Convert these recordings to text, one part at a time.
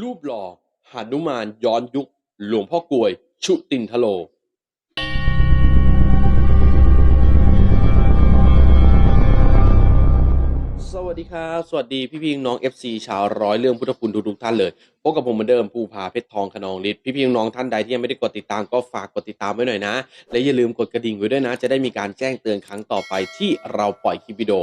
รูปหล่อหานุมานย้อนยุค หลวงพ่อกลวย ชุตินทโลสวัสดีครับสวัสดีพี่พี่น้องๆ FC ชาวร้อยเรื่องพุทธคุณทุกๆท่านเลยพบกับผมเหมือนเดิมภูผาเพชรทองขนองฤทธิ์พี่พี่น้องท่านใดที่ยังไม่ได้กดติดตามก็ฝากกดติดตามไว้หน่อยนะ และอย่าลืมกดกระดิ่งไว้ด้วยนะ จะได้มีการแจ้งเตือนครั้งต่อไปที่เราปล่อยคลิปวิดีโอ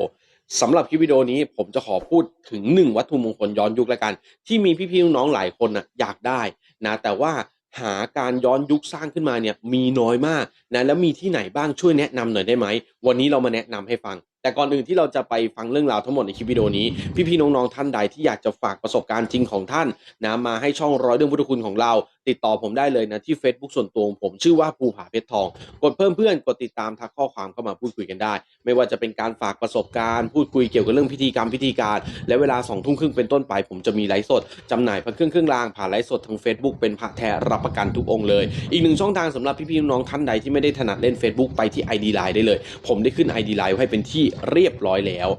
สำหรับคลิปวิดีโอนี้ผมจะขอพูดถึงหนึ่งวัตถุมงคลย้อนยุคล้วกัน ที่มีพี่พี่น้องๆหลายคนนะอยากได้นะแต่ว่าหาการย้อนยุคสร้างขึ้นมาเนี่ยมีน้อยมากนะแล้วมีที่ไหนบ้างช่วยแนะนำหน่อยได้ไหม วันนี้เรามาแนะนำให้ฟัง แต่ก่อนอื่นที่เราจะไปฟังเรื่องราวทั้งหมดในคลิปวิดีโอนี้ พี่ๆน้องๆท่านใดที่อยากจะฝากประสบการณ์จริงของท่านนะมาให้ช่องร้อยเรื่องพุทธคุณของเรา ติดต่อผมได้เลยนะที่ Facebook ส่วนตัวของผมชื่อว่าภูผาเพชรทอง กดเพิ่มเพื่อนกดติดตามทักข้อความเข้ามาพูดคุยกันได้ ไม่ว่าจะเป็นการฝากประสบการณ์ พูดคุยเกี่ยวกับเรื่องพิธีกรรมพิธีการ และเวลาสองทุ่มครึ่งเป็นต้นไป ผมจะมีไลฟ์สดจำหน่ายพระเครื่องเครื่องรางผ่านไลฟ์สดทาง Facebook เป็นพระแท้รับประกันทุกองค์เลย อีกหนึ่งช่องทางสำหรับพี่ๆน้องท่านใดที่ไม่ได้ถนัดเล่น Facebook ไปที่ ID Line ได้เลย ผมได้ขึ้น ID Line ให้เป็นที่เรียบร้อยแล้ว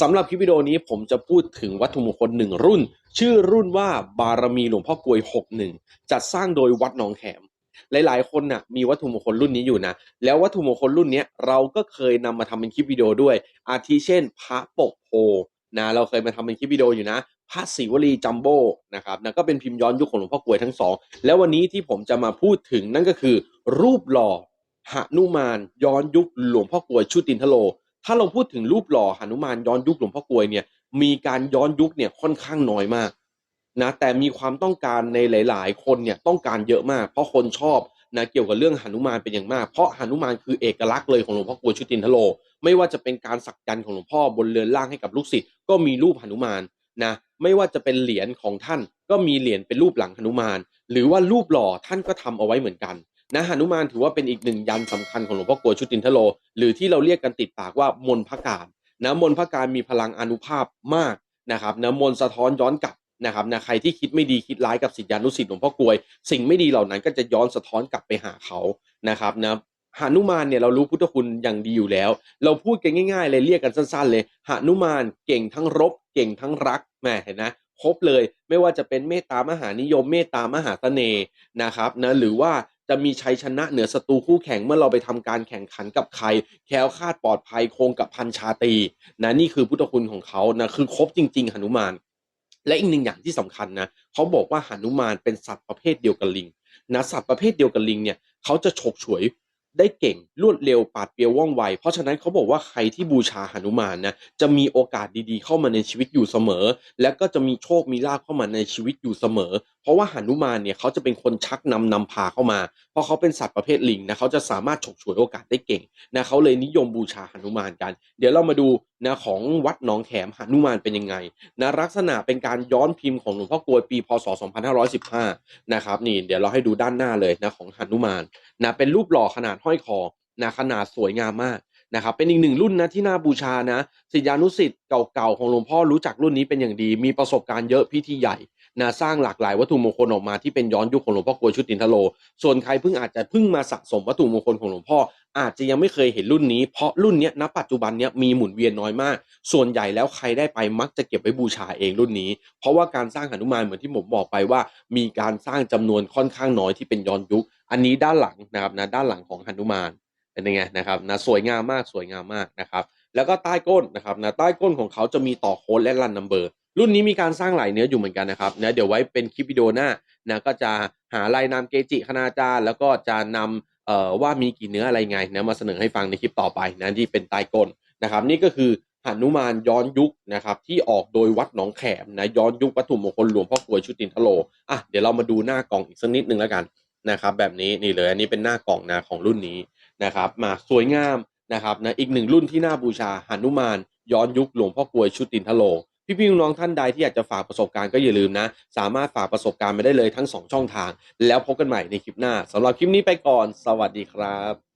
สำหรับคลิปวิดีโอนี้ผมจะพูดถึงวัตถุมงคลหนึ่งรุ่น ชื่อรุ่นว่าบารมีหลวงพ่อกวย 61 จัดสร้างโดยวัดหนองแขม หลายๆ คนน่ะมีวัตถุมงคลรุ่นนี้อยู่นะ แล้ววัตถุมงคลรุ่นนี้เราก็เคยนำมาทำเป็นคลิปวิดีโอด้วย อาทิเช่น พระปกโพนะเราเคยมาทำเป็นคลิปวิดีโออยู่นะพระศิวลีจัมโบ้นะครับนะก็เป็นพิมพ์ย้อนยุคของหลวงพ่อกวยทั้งสอง แล้ววันนี้ที่ผมจะมาพูดถึงนั่นก็คือ รูปหล่อหนุมานย้อนยุคหลวงพ่อกวยชุตินทโล ถ้าเราพูดถึงรูปหล่อหนุมานย้อนยุคหลวงพ่อกลวยเนี่ย มีการย้อนยุคเนี่ยค่อนข้างน้อยมากนะแต่มีความต้องการในหลาย ๆ คนเนี่ยต้องการเยอะมาก เพราะคนชอบนะเกี่ยวกับเรื่องหนุมานเป็นอย่างมาก เพราะหนุมานคือเอกลักษณ์เลยของหลวงพ่อกลวยชุตินทโล ไม่ว่าจะเป็นการสักยันต์ของหลวงพ่อบนเรือนล่างให้กับลูกศิษย์ก็มีรูปหนุมานนะไม่ว่าจะเป็นเหรียญของท่านก็มีเหรียญเป็นรูปหลังหนุมาน หรือว่ารูปหล่อท่านก็ทำเอาไว้เหมือนกัน นะหนุมานถือว่าเป็นอีกหนึ่งยันต์สำคัญของหลวงพ่อกลวยชุตินทโล หรือที่เราเรียกกันติดปากว่ามนพระการนะมนพระการมีพลังอนุภาพมากนะครับนะมนสะท้อนย้อนกลับนะครับนะใครที่คิดไม่ดีคิดร้ายกับสิทธิานุสิทธิ์หลวงพ่อกลวย สิ่งไม่ดีเหล่านั้นก็จะย้อนสะท้อนกลับไปหาเขานะครับนะหานุมานเนี่ยเรารู้พุทธคุณอย่างดีอยู่แล้ว เราพูดกันง่ายๆเลยเรียกกันสั้นๆ เลยหานุมานเก่งทั้งรบ เก่งทั้งรักแหมเห็นนะครบเลยไม่ว่าจะเป็นเมตตามหานิยมเมตตามหาเสน่ห์นะครับนะหรือว่า จะมีชัยชนะเหนือศัตรูคู่แข่งเมื่อเราไปทำการแข่งขันกับใคร แคล้วคาดปลอดภัยคงกับพันชาตีนะนี่คือพุทธคุณของเขานะคือครบจริง ๆหนุมาน และอีกหนึ่งอย่างที่สำคัญนะเขาบอกว่าหนุมานเป็นสัตว์ประเภทเดียวกับลิงนะสัตว์ประเภทเดียวกับลิงเนี่ยเขาจะฉกฉวย ได้เก่งรวดเร็วปาดเปียวว่องไว เพราะฉะนั้นเขาบอกว่าใครที่บูชาหนุมานนะจะมีโอกาสดีๆเข้ามาในชีวิตอยู่เสมอ และก็จะมีโชคมีลาภเข้ามาในชีวิตอยู่เสมอ เพราะว่าหนุมานเนี่ยเขาจะเป็นคนชักนำนำพาเข้ามา เพราะเขาเป็นสัตว์ประเภทลิงนะเขาจะสามารถฉกฉวยโอกาสได้เก่งนะเขาเลยนิยมบูชาหนุมานกัน เดี๋ยวเรามาดู นะของวัดหนองแขมหนุมานเป็นยังไงนะลักษณะเป็นการย้อนพิมพ์ของหลวงพ่อกลวยปีพศ 2515 นะครับนี่เดี๋ยวเราให้ดูด้านหน้าเลยนะของหนุมานนะเป็นรูปหล่อขนาดห้อยคอนะขนาดสวยงามมากนะครับเป็นอีกหนึ่งรุ่นนะที่น่าบูชานะศิษยานุศิษย์เก่าๆของหลวงพ่อรู้จักรุ่นนี้เป็นอย่างดี มีประสบการณ์เยอะพิธีใหญ่ นะสร้างหลากหลายวัตถุมงคลออกมาที่เป็นย้อนยุคของหลวงพ่อกลวยชุดตินทโล ส่วนใครเพิ่งอาจจะเพิ่งมาสะสมวัตถุมงคลของหลวงพ่อ อาจจะยังไม่เคยเห็นรุ่นนี้เพราะรุ่นเนี้ยณปัจจุบันเนี้ยมีหมุนเวียนน้อยมาก ส่วนใหญ่แล้วใครได้ไปมักจะเก็บไว้บูชาเองรุ่นนี้ เพราะว่าการสร้างหนุมานเหมือนที่ผมบอกไปว่า มีการสร้างจำนวนค่อนข้างน้อยที่เป็นย้อนยุค อันนี้ด้านหลังนะครับนะด้านหลังของหนุมานเป็นยังไงนะครับนะสวยงามมากสวยงามมากนะครับแล้วก็ใต้ก้นนะครับนะใต้ก้นของเขาจะมีต่อโค้ดและรันนัมเบอร์ รุ่นนี้มีการสร้างหลายเนื้ออยู่เหมือนกันนะครับนะเดี๋ยวไว้เป็นคลิปวิดีโอหน้านะก็จะหารายนามเกจิคณาจารย์ แล้วก็จะนำเอ่อว่ามีกี่เนื้ออะไรไงนะมาเสนอให้ฟังในคลิปต่อไปนะที่เป็นใต้ก้นะครับ นี่ก็คือหนุมานย้อนยุคนะครับที่ออกโดยวัดหนองแขมนะย้อนยุควัตถุมงคลหลวงพ่อกลวยชุตินทโลอะเดี๋ยวเรามาดูหน้ากล่องอีกสักนิดนึงแล้วกันนะครับ แบบนี้นี่เลยอันนี้เป็นหน้ากล่องนะของรุ่นนี้นะครับ มาสวยงามนะครับนะอีกหนึ่งรุ่นที่น่าบูชาหนุมานย้อนยุคหลวงพ่อกลวยชุตินทโล พี่พี่น้องท่านใดที่อยากจะฝากประสบการณ์ก็อย่าลืมนะ สามารถฝากประสบการณ์มาได้เลยทั้ง 2 ช่องทาง แล้วพบกันใหม่ในคลิปหน้าสำหรับคลิปนี้ไปก่อน สวัสดีครับ